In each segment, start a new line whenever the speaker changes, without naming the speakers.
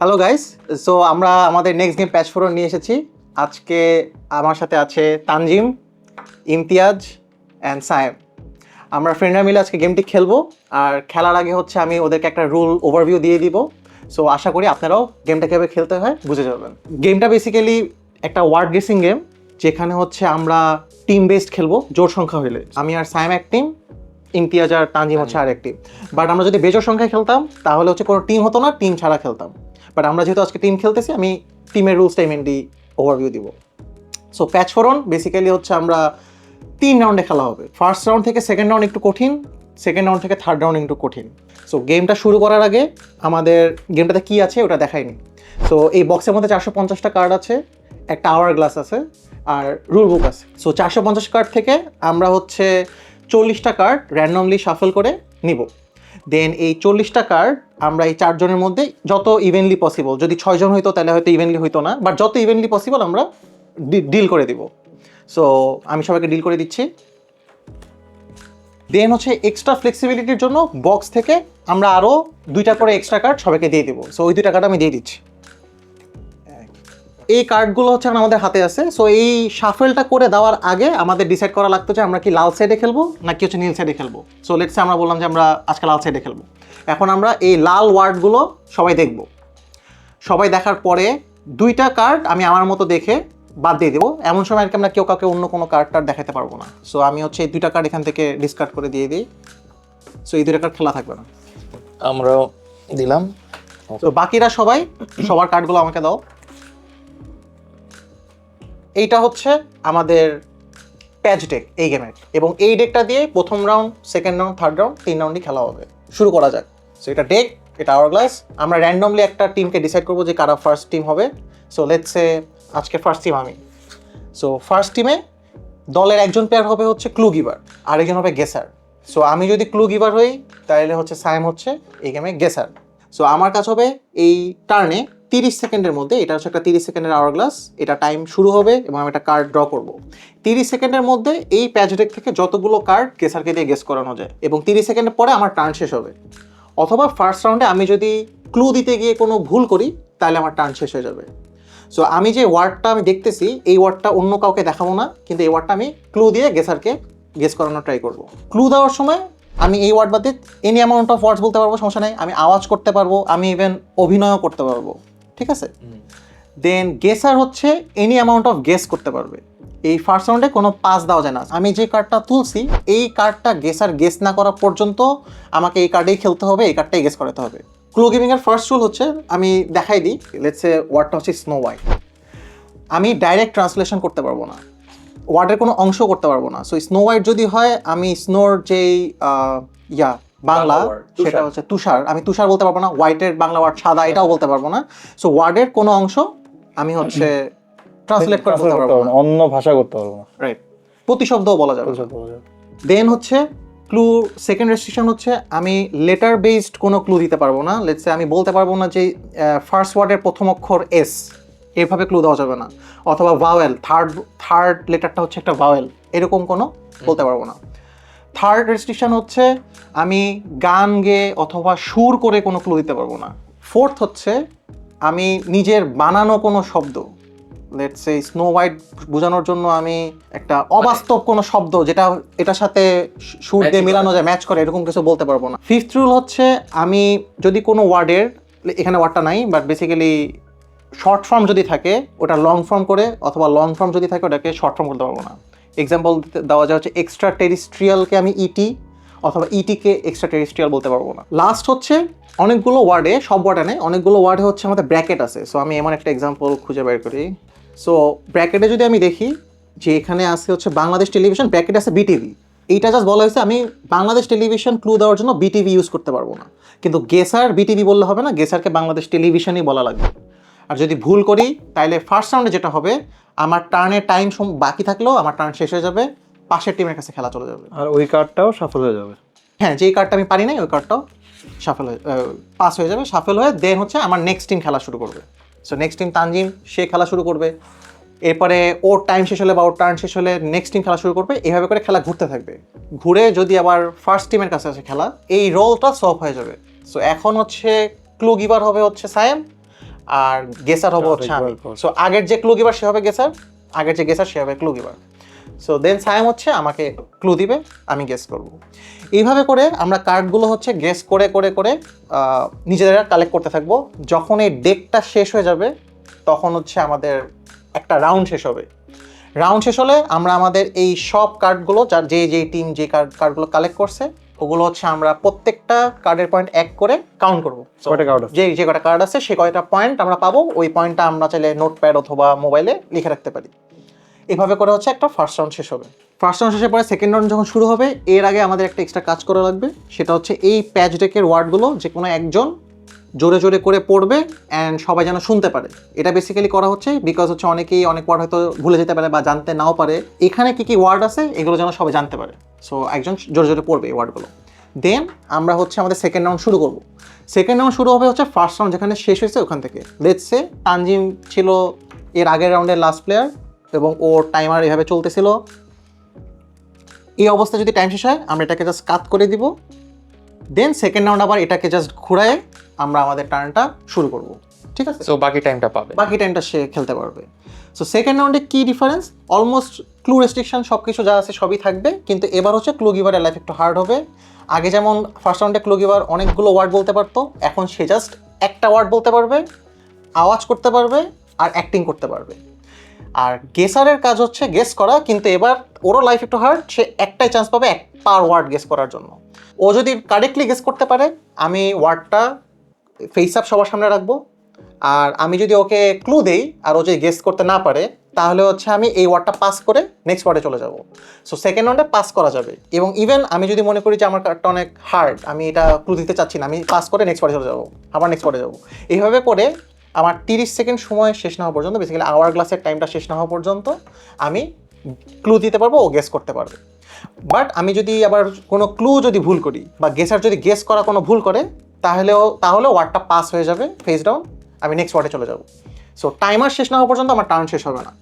Hello guys so আমরা আমাদের next game প্যাচ ফোরন নিয়ে এসেছি। আজকে আমার সাথে আছে তানজিম ইমতিয়াজ অ্যান্ড সায়েম। আমরা ফ্রেন্ডরা মিলে আজকে গেমটি খেলব। আর খেলার আগে হচ্ছে আমি ওদেরকে একটা রুল ওভারভিউ দিয়ে দিব। সো আশা করি আপনারাও গেমটা কীভাবে খেলতে হয় বুঝে যাবেন। গেমটা বেসিক্যালি একটা ওয়ার্ড গেসিং গেম যেখানে হচ্ছে আমরা টিম বেসড খেলব জোর সংখ্যা হইলে। আমি আর সায়েম এক টিম ইমতিয়াজ আর তানজিম হচ্ছে আর এক টিম বাট আমরা যদি বেজোর সংখ্যায় খেলতাম তাহলে হচ্ছে কোনো টিম হতো না টিম ছাড়া খেলতাম। বাট আমরা যেহেতু আজকে টিম খেলতেছি, আমি টিমের রুলসটাই মেনলি ওভারভিউ দিব। সো প্যাচ ফোরন বেসিক্যালি হচ্ছে আমরা তিন রাউন্ডে খেলা হবে। ফার্স্ট রাউন্ড থেকে সেকেন্ড রাউন্ড একটু কঠিন সেকেন্ড রাউন্ড থেকে থার্ড রাউন্ড একটু কঠিন। সো গেমটা শুরু করার আগে আমাদের গেমটাতে কী আছে ওটা দেখাইনি। সো এই বক্সের মধ্যে চারশো পঞ্চাশটা কার্ড আছে, একটা আওয়ার গ্লাস আছে, আর রুল বুক আছে। সো চারশো পঞ্চাশ কার্ড থেকে আমরা হচ্ছে চল্লিশটা কার্ড র্যান্ডমলি শাফল করে নিব। দেন এই চল্লিশটা কার্ড আমরা এই চারজনের মধ্যে যত ইভেনলি পসিবল যদি ছয়জন হইতো তাহলে হয়তো ইভেনলি হইতো না বাট যত ইভেনলি পসিবল আমরা ডিল করে দিব। সো আমি সবাইকে ডিল করে দিচ্ছি। দেন হচ্ছে এক্সট্রা ফ্লেক্সিবিলিটির জন্য বক্স থেকে আমরা আরও দুইটা করে এক্সট্রা কার্ড সবাইকে দিয়ে দেবো। সো ওই দুইটা কার্ড আমি দিয়ে দিচ্ছি। এই কার্ডগুলো হচ্ছে আমাদের হাতে আছে। সো এই শাফেলটা করে দেওয়ার আগে আমাদের ডিসাইড করা লাগতো যে আমরা কি লাল সাইডে খেলব নাকি হচ্ছে নীল সাইডে খেলব। সো লেটসে আমরা বললাম যে আমরা আজকে লাল সাইডে খেলব। এখন আমরা এই লাল ওয়ার্ডগুলো সবাই দেখব। সবাই দেখার পরে দুইটা কার্ড আমি আমার মতো দেখে বাদ দিয়ে দেবো। এমন সময় আর কি আমরা কেউ কাউকে অন্য কোনো কার্ড টার্ড দেখাতে পারব না। সো আমি হচ্ছে এই দুইটা কার্ড এখান থেকে ডিসকার্ড করে দিয়ে দিই। সো এই দুইটা কার্ড খেলা থাকবে না।
আমরাও দিলাম।
তো বাকিরা সবাই সবার কার্ডগুলো আমাকে দাও। এইটা হচ্ছে আমাদের প্যাচ ডেক এই গেমের এবং এই ডেকটা দিয়ে প্রথম round second round third round তিন রাউন্ডই খেলা হবে। শুরু করা যাক। সো এটা ডেক, এটা আওয়ার গ্লাস আমরা র্যান্ডমলি একটা টিমকে ডিসাইড করব যে কারা ফার্স্ট টিম হবে। সো লেটস লেটসে আজকে ফার্স্ট টিম আমি। সো ফার্স্ট টিমে দলের একজন প্লেয়ার হবে হচ্ছে ক্লু গিভার আরেকজন হবে গেসার সো আমি যদি ক্লু গিভার হই তাহলে হচ্ছে সাইম হচ্ছে এই গেমে গেসার সো আমার কাছে হবে এই টার্নে তিরিশ সেকেন্ডের মধ্যে, এটা হচ্ছে একটা তিরিশ সেকেন্ডের আওয়ার গ্লাস এটা টাইম শুরু হবে এবং আমি একটা কার্ড ড্র করব। তিরিশ সেকেন্ডের মধ্যে এই প্যাচ ডেক থেকে যতগুলো কার্ড গেসারকে দিয়ে গেস করানো যায় এবং তিরিশ সেকেন্ডের পরে আমার টার্ন শেষ হবে। অথবা ফার্স্ট রাউন্ডে আমি যদি ক্লু দিতে গিয়ে কোনো ভুল করি, তাহলে আমার টার্ন শেষ হয়ে যাবে। সো আমি যে ওয়ার্ডটা আমি দেখতেছি, এই ওয়ার্ডটা অন্য কাউকে দেখাবো না, কিন্তু এই ওয়ার্ডটা আমি ক্লু দিয়ে গেসারকে গেস করানোর ট্রাই করব। ক্লু দেওয়ার সময় আমি এই ওয়ার্ড বাদে এনি অ্যামাউন্ট অফ ওয়ার্ডস বলতে পারব, সমস্যা নেই। আমি আওয়াজ করতে পারব, আমি ইভেন অভিনয়ও করতে পারব। ঠিক আছে? দেন গেসার হচ্ছে এনি অ্যামাউন্ট অফ গেস করতে পারবে। এই ফার্স্ট রাউন্ডে কোনো পাস দেওয়া যায় না। আমি যে কার্ডটা তুলছি, এই কার্ডটা গেসার গেস না করা পর্যন্ত আমাকে এই কার্ডেই খেলতে হবে, এই কার্ডটাই গেস করাতে হবে। ক্লু গেমিং এর ফার্স্ট রুল হচ্ছে, আমি দেখাই দিই লেটসে ওয়ার্ডটা হচ্ছে স্নো হোয়াইট আমি ডাইরেক্ট ট্রান্সলেশন করতে পারব না। ওয়ার্ডের কোনো অংশ করতে পারব না। সো স্নো হোয়াইট যদি হয়, আমি স্নোর যেই ইয়া বাংলা সেটা হচ্ছে তুষার। আমি তুষার বলতে পারব না হোয়াইটের বাংলা ওয়ার্ড সাদা এটাও বলতে পারব না। সো ওয়ার্ডের কোনো অংশ আমি হচ্ছে ট্রান্সলেট করে বলতে পারব না।
অন্য ভাষা করতে পারব না।
রাইট প্রতিশব্দও বলা যাবে দেন হচ্ছে ক্লু সেকেন্ড রেস্ট্রিকশন হচ্ছে আমি লেটার বেসড কোনো ক্লু দিতে পারব না। লেটসে আমি বলতে পারব না যে ফার্স্ট ওয়ার্ডের প্রথম অক্ষর এস এভাবে ক্লু দেওয়া যাবে না। অথবা ভাওয়েল থার্ড থার্ড লেটারটা হচ্ছে একটা ভাওয়েল এরকম কোনো বলতে পারব না। থার্ড রেস্ট্রিকশন হচ্ছে আমি গান গেয়ে অথবা সুর করে কোনো ক্লু দিতে পারব না। ফোর্থ হচ্ছে আমি নিজের বানানো কোনো শব্দ লেটস সে স্নো হোয়াইট বোঝানোর জন্য আমি একটা অবাস্তব কোনো শব্দ যেটা এটার সাথে সুর দিয়ে মেলানো যায় ম্যাচ করে এরকম কিছু বলতে পারব না। ফিফথ রুল হচ্ছে আমি যদি কোনো ওয়ার্ডের এখানে ওয়ার্ডটা নাই বাট বেসিক্যালি শর্ট ফর্ম যদি থাকে ওটা লং ফর্ম করে অথবা লং ফর্ম যদি থাকে ওটাকে শর্ট ফর্ম করতে পারব না। এক্সাম্পল দেওয়া যায় হচ্ছে এক্সট্রা টেরিস্ট্রিয়ালকে আমি ইটি অথবা ইটিকে এক্সট্রা টেরিস্ট্রিয়াল বলতে পারব না। লাস্ট হচ্ছে অনেকগুলো ওয়ার্ডে সব ওয়ার্ডে নেই অনেকগুলো ওয়ার্ডে হচ্ছে আমাদের ব্র্যাকেট আছে। সো আমি এমন একটা এক্সাম্পল খুঁজে বের করি। সো ব্র্যাকেটে যদি আমি দেখি যে এখানে আছে হচ্ছে বাংলাদেশ টেলিভিশন ব্র্যাকেটে আছে বিটিভি এইটা জাস্ট বলা হয়েছে আমি বাংলাদেশ টেলিভিশন ক্লু দেওয়ার জন্য বিটিভি ইউজ করতে পারব না। কিন্তু গেসার বিটিভি বললে হবে না গেসারকে বাংলাদেশ টেলিভিশনই বলা লাগবে। আর যদি ভুল করি তাহলে ফার্স্ট রাউন্ডে যেটা হবে আমার টার্নের টাইম বাকি থাকলেও আমার টার্ন শেষ হয়ে যাবে পাশের টিমের কাছে খেলা চলে যাবে।
আর ওই কার্ডটাও সফল হয়ে যাবে।
হ্যাঁ যেই কার্ডটা আমি পারি নাই ওই কার্ডটাও সাফেল হয়ে পাস হয়ে যাবে সাফেল হয়ে দেন হচ্ছে আমার নেক্সট টিম খেলা শুরু করবে। সো নেক্সট টিম তানজিম সে খেলা শুরু করবে। এরপরে ওর টাইম শেষ হলে বা ওর টার্ন শেষ হলে নেক্সট টিম খেলা শুরু করবে এইভাবে করে খেলা ঘুরতে থাকবে। ঘুরে যদি আবার ফার্স্ট টিমের কাছে আসে খেলা এই রোলটা সলভ হয়ে যাবে। সো এখন হচ্ছে ক্লু গিভার হবে হচ্ছে সায়েম আর গেসার হবে হচ্ছে আমি। সো আগের যে ক্লু গিভার সে হবে গেসার আগের যে গেসার সে হবে clue giver so then Sayam হচ্ছে আমাকে ক্লু দিবে আমি গেস করব। এইভাবে করে আমরা কার্ডগুলো হচ্ছে গেস করে করে করে নিজেরা কালেক্ট করতে থাকব। যখন এই ডেকটা শেষ হয়ে যাবে তখন হচ্ছে আমাদের একটা রাউন্ড শেষ হবে। রাউন্ড শেষ হলে আমরা আমাদের এই সব কার্ডগুলো যার যে যে টিম যে কার্ড কার্ডগুলো কালেক্ট করছে ওগুলো হচ্ছে আমরা প্রত্যেকটা কার্ডের পয়েন্ট এক করে কাউন্ট করব। যে যে কটা কার্ড আছে সে কয়টা পয়েন্ট আমরা পাবো ওই পয়েন্টটা আমরা চাইলে নোটপ্যাড অথবা মোবাইলে লিখে রাখতে পারি। এভাবে করে হচ্ছে একটা ফার্স্ট রাউন্ড শেষ হবে। ফার্স্ট রাউন্ড শেষের পরে সেকেন্ড রাউন্ড যখন শুরু হবে এর আগে আমাদের একটা এক্সট্রা কাজ করা লাগবে সেটা হচ্ছে এই প্যাচ ডেকের ওয়ার্ডগুলো যে কোনো একজন জোরে জোরে করে পড়বে অ্যান্ড সবাই যেন শুনতে পারে। এটা বেসিক্যালি করা হচ্ছে বিকজ হচ্ছে অনেকেই অনেক ওয়ার্ড হয়তো ভুলে যেতে পারে বা জানতে নাও পারে। এখানে কি কি ওয়ার্ড আছে এগুলো যেন সবাই জানতে পারে। সো একজন জোরে জোরে পড়বে এই ওয়ার্ডগুলো। দেন আমরা হচ্ছে আমাদের সেকেন্ড রাউন্ড শুরু করব। সেকেন্ড রাউন্ড শুরু হবে হচ্ছে ফার্স্ট রাউন্ড যেখানে শেষ হয়েছে ওখান থেকে। লেটসে তানজিম ছিল এর আগের রাউন্ডের লাস্ট প্লেয়ার এবং ওর টাইমার এভাবে চলতেছিল। এই অবস্থা যদি টাইম শেষ হয় আমরা এটাকে জাস্ট কাত করে দিব। দেন সেকেন্ড রাউন্ড আবার এটাকে জাস্ট ঘুরায় আমরা আমাদের টার্নটা শুরু করব। ঠিক আছে?
সো বাকি টাইমটা পাবে।
বাকি টাইমটা সে খেলতে পারবে। সো সেকেন্ড রাউন্ডে কী ডিফারেন্স অলমোস্ট ক্লু রেস্ট্রিকশন সব কিছু যা আছে সবই থাকবে। কিন্তু এবার হচ্ছে ক্লু গিভারের লাইফ একটু হার্ড হবে। আগে যেমন ফার্স্ট রাউন্ডে ক্লু গিভার অনেকগুলো ওয়ার্ড বলতে পারতো, এখন সে জাস্ট একটা ওয়ার্ড বলতে পারবে, আওয়াজ করতে পারবে আর অ্যাক্টিং করতে পারবে। আর গেসারের কাজ হচ্ছে গেস করা, কিন্তু এবার ওরও লাইফ একটু হার্ড সে একটাই চান্স পাবে এক পার ওয়ার্ড গেস করার জন্য। ও যদি কারেক্টলি গেস করতে পারে, আমি ওয়ার্ডটা ফেস আপ সবার সামনে রাখব। আর আমি যদি ওকে ক্লু দেই আর ও যদি গেস করতে না পারে, তাহলে হচ্ছে আমি এই ওয়ার্ডটা পাস করে নেক্সট ওয়ার্ডে চলে যাব। সো সেকেন্ড ওয়ার্ডে পাস করা যাবে। এবং ইভেন আমি যদি মনে করি যে আমার কার্ডটা অনেক হার্ড আমি এটা ক্লু দিতে চাচ্ছি না, আমি পাস করে নেক্সট ওয়ার্ডে চলে যাব, আবার নেক্সট ওয়ার্ডে যাব। এইভাবে করে আমার তিরিশ সেকেন্ড সময় শেষ না হওয়া পর্যন্ত বেসিক্যালি আওয়ার গ্লাসের টাইমটা শেষ না হওয়া পর্যন্ত আমি ক্লু দিতে পারব, ও গেস করতে পারবে। বাট আমি যদি আবার কোনো ক্লু যদি ভুল করি বা গেসার যদি গেস করা কোনো ভুল করে, তাহলেও তাহলে ওয়ার্ডটা পাস হয়ে যাবে ফেস ডাউন আমি নেক্সট ওয়ার্ডে চলে যাব। সো টাইমার শেষ না হওয়া পর্যন্ত আমার টার্ন শেষ হবে না।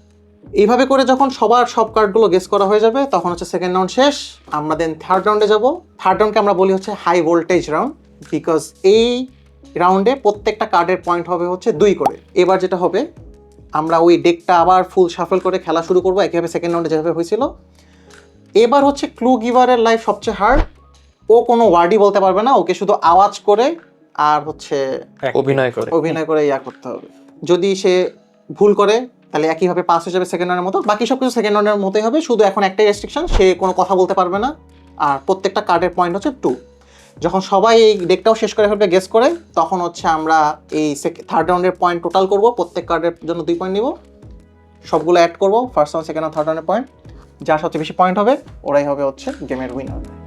এইভাবে করে যখন সবার সব কার্ডগুলো গেস করা হয়ে যাবে, তখন হচ্ছে সেকেন্ড রাউন্ড শেষ। আমরা দেন থার্ড রাউন্ডে যাব। থার্ড রাউন্ডকে আমরা বলি হচ্ছে হাই ভোল্টেজ রাউন্ড বিকজ এই রাউন্ডে প্রত্যেকটা কার্ডের পয়েন্ট হবে হচ্ছে দুই করে। এবার যেটা হবে, আমরা ওই ডেকটা আবার ফুল শাফল করে খেলা শুরু করব একইভাবে সেকেন্ড রাউন্ডে যেভাবে হয়েছিল। এবার হচ্ছে ক্লু গিভারের লাইফ সবচেয়ে হার্ড ও কোনো ওয়ার্ডই বলতে পারবে না, ওকে শুধু আওয়াজ করে আর হচ্ছে
অভিনয় করে।
অভিনয় করে ইয়া করতে হবে। যদি সে ভুল করে তাহলে একইভাবে পাস হয়ে যাবে সেকেন্ড রাউন্ডের মতো। বাকি সব কিছু সেকেন্ড রাউন্ডের মতোই হবে শুধু এখন একটাই রেস্ট্রিকশন সে কোনো কথা বলতে পারবে না। আর প্রত্যেকটা কার্ডের পয়েন্ট হচ্ছে টু যখন সবাই এই ডেকটাও শেষ করে ফেলবে গেস করে তখন হচ্ছে আমরা এই থার্ড রাউন্ডের পয়েন্ট টোটাল করব প্রত্যেক কার্ডের জন্য দুই পয়েন্ট নিব। সবগুলো অ্যাড করব first round second round third রাউন্ডের পয়েন্ট যার সবচেয়ে বেশি পয়েন্ট হবে ওরাই হবে হচ্ছে গেমের উইনার